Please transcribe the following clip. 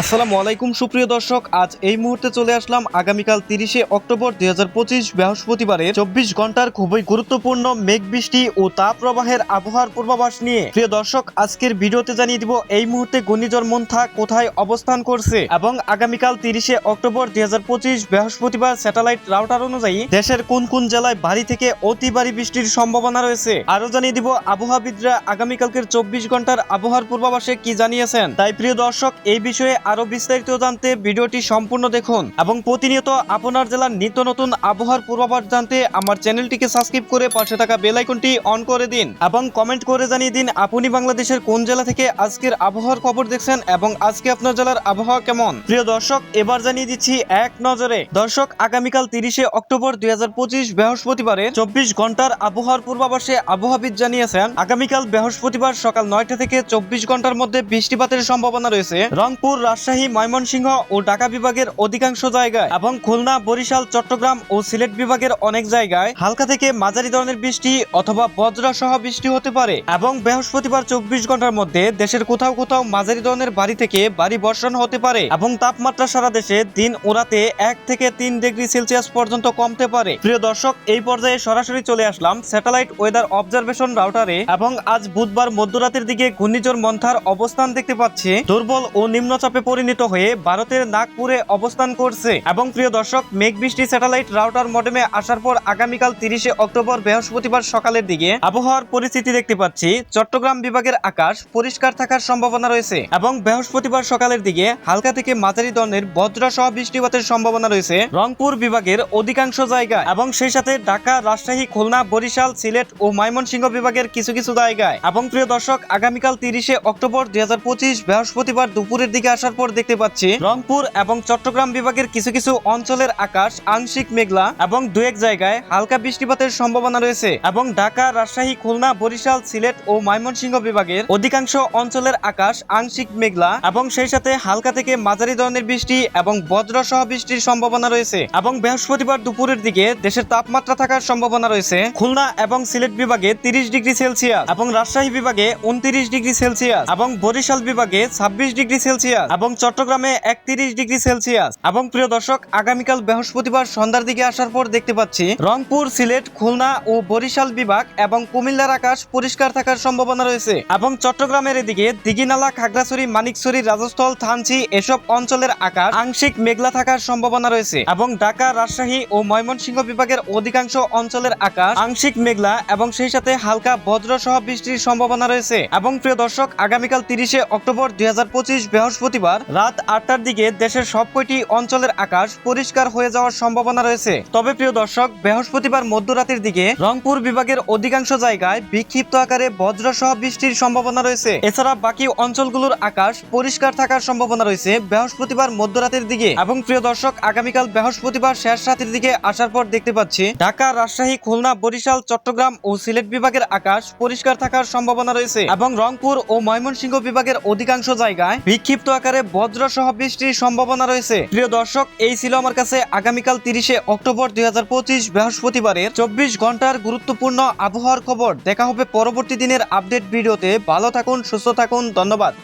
আসসালামু আলাইকুম, সুপ্রিয় দর্শক। আজ এই মুহূর্তে চলে আসলাম আগামীকাল তিরিশে অক্টোবর দুই হাজার পঁচিশ বৃহস্পতিবারে চব্বিশ ঘণ্টার খুবই গুরুত্বপূর্ণ মেঘ বৃষ্টি ও তাপ প্রবাহের আবহাওয়ার পূর্বাভাস নিয়ে। প্রিয় দর্শক, আজকের ভিডিওতে জানিয়ে দিব এই মুহূর্তে ঘূর্ণিঝড় মন্থা কোথায় অবস্থান করছে এবং আগামীকাল তিরিশে অক্টোবর দুই হাজার পঁচিশ বৃহস্পতিবার স্যাটেলাইট রাউটার অনুযায়ী দেশের কোন কোন জেলায় ভারী থেকে অতি ভারী বৃষ্টির সম্ভাবনা রয়েছে আরও জানিয়ে দিব আবহাওয়াবিদরা আগামীকালকের চব্বিশ ঘণ্টার আবহাওয়ার পূর্বাভাসে কি জানিয়েছেন। তাই প্রিয় দর্শক, এই বিষয়ে আরও বিস্তারিত জানতে ভিডিওটি সম্পূর্ণ দেখুন এবং প্রতিনিয়ত আপনার জেলার নিত্য নতুন আবহাওয়ার পূর্বাভাস জানতে আমার চ্যানেলটিকে সাবস্ক্রাইব করে পাশে থাকা বেল আইকনটি অন করে দিন এবং কমেন্ট করে জানিয়ে দিন আপনি বাংলাদেশের কোন জেলা থেকে আজকের আবহাওয়ার খবর দেখছেন এবং আজকে আপনার জেলার আবহাওয়া কেমন? প্রিয় দর্শক, এবার জানিয়ে দিচ্ছি এক নজরে। দর্শক, আগামীকাল তিরিশে অক্টোবর দুই হাজার পঁচিশ বৃহস্পতিবারে চব্বিশ ঘণ্টার আবহাওয়ার পূর্বাভাসে আবহাওয়াবিদ জানিয়েছেন, আগামীকাল বৃহস্পতিবার সকাল নয়টা থেকে চব্বিশ ঘণ্টার মধ্যে বৃষ্টিপাতের সম্ভাবনা রয়েছে। রংপুর রাজশাহী, ময়মনসিংহ ও ঢাকা বিভাগের অধিকাংশ জায়গায় এবং খুলনা, বরিশাল, চট্টগ্রাম ও সিলেট বিভাগের অনেক জায়গায় হালকা থেকে মাঝারি ধরনের বৃষ্টি অথবা বজ্র সহ বৃষ্টি হতে পারে এবং বৃহস্পতিবার চব্বিশ ঘণ্টার মধ্যে দেশের কোথাও কোথাও মাঝারি ধরনের বাড়ি থেকে বাড়ি বর্ষণ হতে পারে এবং তাপমাত্রা সারা দেশে দিন ওরাতে এক থেকে তিন ডিগ্রি সেলসিয়াস পর্যন্ত কমতে পারে। প্রিয় দর্শক, এই পর্যায়ে সরাসরি চলে আসলাম স্যাটেলাইট ওয়েদার অবজারভেশন রাউটারে এবং আজ বুধবার মধ্যরাতের দিকে ঘূর্ণিঝড় মন্থার অবস্থান দেখতে পাচ্ছি। দুর্বল ও নিম্নচাপে পরিণত হয়ে ভারতের নাগপুরে অবস্থান করছে। এবং প্রিয় দর্শক মেঘ বৃষ্টি স্যাটেলাইট রাউটার মডেমে আসার পর আগামীকাল তিরিশে অক্টোবর বৃহস্পতিবার সকালের দিকে আবহাওয়ার পরিস্থিতি দেখতে পাচ্ছি। চট্টগ্রাম বিভাগের আকাশ পরিষ্কার থাকার সম্ভাবনা রয়েছে এবং বৃহস্পতিবার সকালের দিকে হালকা থেকে মাঝারি ধরনের বজ্র সহ বৃষ্টিপাতের সম্ভাবনা রয়েছে। রংপুর বিভাগের অধিকাংশ জায়গায় এবং সেই সাথে ঢাকা, রাজশাহী, খুলনা, বরিশাল, সিলেট ও ময়মনসিংহ বিভাগের কিছু কিছু জায়গায়। এবং প্রিয় দর্শক, আগামীকাল তিরিশে অক্টোবর দুই হাজার পঁচিশ বৃহস্পতিবার দুপুরের দিকে আসার পর দেখতে পাচ্ছি রংপুর এবং চট্টগ্রাম বিভাগের কিছু কিছু অঞ্চলের আকাশ আংশিক মেঘলা এবং দু এক জায়গায় হালকা বৃষ্টিপাতের সম্ভাবনা রয়েছে এবং ঢাকা, রাজশাহী, খুলনা, বরিশাল, সিলেট ও ময়মনসিংহ বিভাগের অধিকাংশ অঞ্চলের আকাশ আংশিক মেঘলা এবং সেই সাথে হালকা থেকে মাঝারি ধরনের বৃষ্টি এবং বজ্র সহ বৃষ্টির সম্ভাবনা রয়েছে এবং বৃহস্পতিবার দুপুরের দিকে দেশের তাপমাত্রা থাকার সম্ভাবনা রয়েছে। খুলনা এবং সিলেট বিভাগে তিরিশ ডিগ্রি সেলসিয়াস এবং রাজশাহী বিভাগে উনত্রিশ ডিগ্রি সেলসিয়াস এবং বরিশাল বিভাগে ছাব্বিশ ডিগ্রি সেলসিয়াস। এবং চট্টগ্রামে একত্রিশ ডিগ্রি সেলসিয়াস। এবং প্রিয় দর্শক, আগামীকাল বৃহস্পতিবার সন্ধ্যার দিকে আসার পর দেখতে পাচ্ছি, রংপুর, সিলেট, খুলনা ও বরিশাল বিভাগ এবং কুমিল্লার আকাশ পরিষ্কার থাকার সম্ভাবনা রয়েছে। এবং চট্টগ্রামের এদিকে দিঘিনালা, খাগড়াছড়ি, মানিকছড়ি, রাজস্থল, থানচি এসব অঞ্চলের আকাশ আংশিক মেঘলা থাকার সম্ভাবনা রয়েছে। এবং ঢাকা, রাজশাহী ও ময়মনসিংহ বিভাগের অধিকাংশ অঞ্চলের আকাশ আংশিক মেঘলা এবং সেই সাথে হালকা বজ্র সহ বৃষ্টির সম্ভাবনা রয়েছে। এবং প্রিয় দর্শক, আগামীকাল তিরিশে অক্টোবর দুই পঁচিশ বৃহস্পতিবার রাত আটটার দিকে দেশের সব কয়টি অঞ্চলের আকাশ পরিষ্কার হয়ে যাওয়ার সম্ভাবনা রয়েছে। তবে প্রিয় দর্শক, বৃহস্পতিবার মধ্যরাতের দিকে রংপুর বিভাগের অধিকাংশ জায়গায় বিক্ষিপ্ত আকারে বজ্র সহ বৃষ্টির সম্ভাবনা রয়েছে। এছাড়া বাকি অঞ্চলগুলোর আকাশ পরিষ্কার থাকার সম্ভাবনা রয়েছে বৃহস্পতিবার মধ্যরাতের দিকে। এবং প্রিয় দর্শক, আগামীকাল বৃহস্পতিবার শেষ রাতের দিকে আসার পর দেখতে পাচ্ছি, ঢাকা, রাজশাহী, খুলনা, বরিশাল, চট্টগ্রাম ও সিলেট বিভাগের আকাশ পরিষ্কার থাকার সম্ভাবনা রয়েছে। এবং রংপুর ও ময়মনসিংহ বিভাগের অধিকাংশ জায়গায় বিক্ষিপ্ত আকারে বজ্র সহ বৃষ্টির সম্ভাবনা রয়েছে। প্রিয় দর্শক, এই ছিল আমার কাছে আগামীকাল তিরিশে অক্টোবর দুই হাজার পঁচিশ বৃহস্পতিবারের চব্বিশ ঘণ্টার গুরুত্বপূর্ণ আবহাওয়ার খবর। দেখা হবে পরবর্তী দিনের আপডেট ভিডিওতে। ভালো থাকুন, সুস্থ থাকুন, ধন্যবাদ।